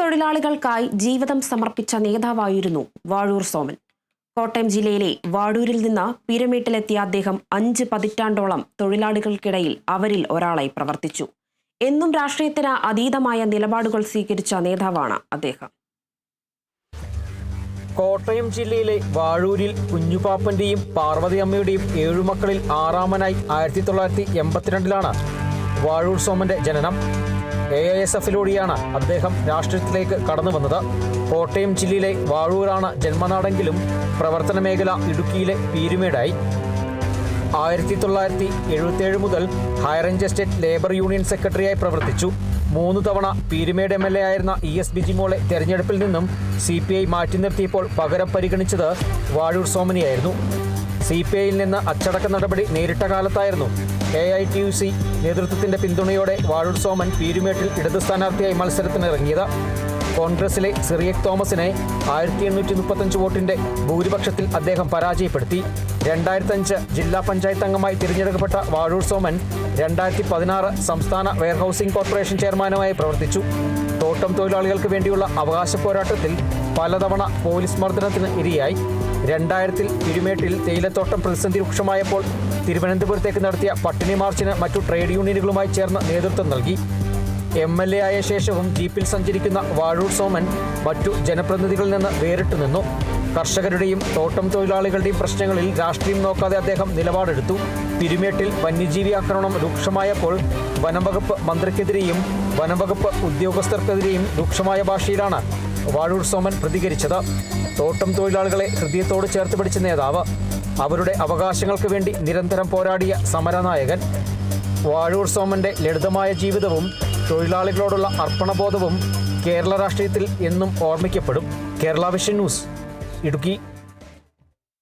തൊഴിലാളികൾക്കായി ജീവിതം സമർപ്പിച്ച നേതാവായിരുന്നു വാഴൂർ സോമൻ. കോട്ടയം ജില്ലയിലെ വാഴൂരിൽ നിന്ന് പിരമീട്ടിലെത്തിയ അദ്ദേഹം അഞ്ച് പതിറ്റാണ്ടോളം തൊഴിലാളികൾക്കിടയിൽ അവരിൽ ഒരാളായി പ്രവർത്തിച്ചു. എന്നും രാഷ്ട്രീയത്തിന് അതീതമായ നിലപാടുകൾ സ്വീകരിച്ച നേതാവാണ് അദ്ദേഹം. കോട്ടയം ജില്ലയിലെ വാഴൂരിൽ കുഞ്ഞുപാപ്പന്റെയും പാർവതി അമ്മയുടെയും ഏഴുമക്കളിൽ ആറാമനായി ആയിരത്തി തൊള്ളായിരത്തി എൺപത്തിരണ്ടിലാണ് വാഴൂർ സോമന്റെ ജനനം. എ ഐ എസ് എഫിലൂടെയാണ് അദ്ദേഹം രാഷ്ട്രീയത്തിലേക്ക് കടന്നു വന്നത്. കോട്ടയം ജില്ലയിലെ വാഴൂരാണ് ജന്മനാടെങ്കിലും പ്രവർത്തന മേഖല ഇടുക്കിയിലെ പീരുമേടായി. ആയിരത്തി തൊള്ളായിരത്തി എഴുപത്തിയേഴ് മുതൽ ഹൈറേഞ്ച് എസ്റ്റേറ്റ് ലേബർ യൂണിയൻ സെക്രട്ടറിയായി പ്രവർത്തിച്ചു. മൂന്ന് തവണ പീരുമേട് എം എൽ എ ആയിരുന്ന ഇ എസ് ബിജിമോളെ തെരഞ്ഞെടുപ്പിൽ നിന്നും സി പി ഐ മാറ്റി നിർത്തിയപ്പോൾ പകരം പരിഗണിച്ചത് വാഴൂർ സോമനിയായിരുന്നു. സി പി ഐയിൽ നിന്ന് അച്ചടക്ക നടപടി നേരിട്ട കാലത്തായിരുന്നു A I T U C നേതൃത്വത്തിന്റെ പിന്തുണയോടെ വാഴൂർ സോമൻ പീരുമേട്ടിൽ ഇടത് സ്ഥാനാർത്ഥിയായി മത്സരത്തിനിറങ്ങിയത്. കോൺഗ്രസിലെ സിറിയക് തോമസിനെ ആയിരത്തി എണ്ണൂറ്റി മുപ്പത്തഞ്ച് വോട്ടിന്റെ ഭൂരിപക്ഷത്തിൽ അദ്ദേഹം പരാജയപ്പെടുത്തി. രണ്ടായിരത്തഞ്ച് ജില്ലാ പഞ്ചായത്ത് അംഗമായി തിരഞ്ഞെടുക്കപ്പെട്ട വാഴൂർ സോമൻ രണ്ടായിരത്തി പതിനാറ് സംസ്ഥാന വെയർഹൌസിംഗ് കോർപ്പറേഷൻ ചെയർമാനുമായി പ്രവർത്തിച്ചു. തോട്ടം തൊഴിലാളികൾക്ക് വേണ്ടിയുള്ള അവകാശ പോരാട്ടത്തിൽ പലതവണ പോലീസ് മർദ്ദനത്തിന് ഇരയായി. രണ്ടായിരത്തിൽ തിരുമേട്ടിൽ തേയിലത്തോട്ടം പ്രതിസന്ധി രൂക്ഷമായപ്പോൾ തിരുവനന്തപുരത്തേക്ക് നടത്തിയ പട്ടിണി മാർച്ചിന് മറ്റു ട്രേഡ് യൂണിയനുകളുമായി ചേർന്ന് നേതൃത്വം നൽകി. എം എൽ എ ആയ ശേഷവും ജീപ്പിൽ സഞ്ചരിക്കുന്ന വാഴൂർ സോമൻ മറ്റു ജനപ്രതിനിധികളിൽ നിന്ന് വേറിട്ടു നിന്നു. കർഷകരുടെയും തോട്ടം തൊഴിലാളികളുടെയും പ്രശ്നങ്ങളിൽ രാഷ്ട്രീയം നോക്കാതെ അദ്ദേഹം നിലപാടെടുത്തു. തിരുമേട്ടിൽ വന്യജീവി ആക്രമണം രൂക്ഷമായപ്പോൾ വനംവകുപ്പ് മന്ത്രിക്കെതിരെയും വനംവകുപ്പ് ഉദ്യോഗസ്ഥർക്കെതിരെയും രൂക്ഷമായ ഭാഷയിലാണ് വാഴൂർ സോമൻ പ്രതികരിച്ചത്. തോട്ടം തൊഴിലാളികളെ ഹൃദയത്തോട് ചേർത്ത് പിടിച്ച നേതാവ് അവരുടെ അവകാശങ്ങൾക്ക് വേണ്ടി നിരന്തരം പോരാടിയ സമരനായകൻ വാഴൂർ സോമന്റെ ലളിതമായ ജീവിതവും തൊഴിലാളികളോടുള്ള അർപ്പണബോധവും കേരള രാഷ്ട്രീയത്തിൽ എന്നും ഓർമ്മിക്കപ്പെടും. Kerala vision news Idukki.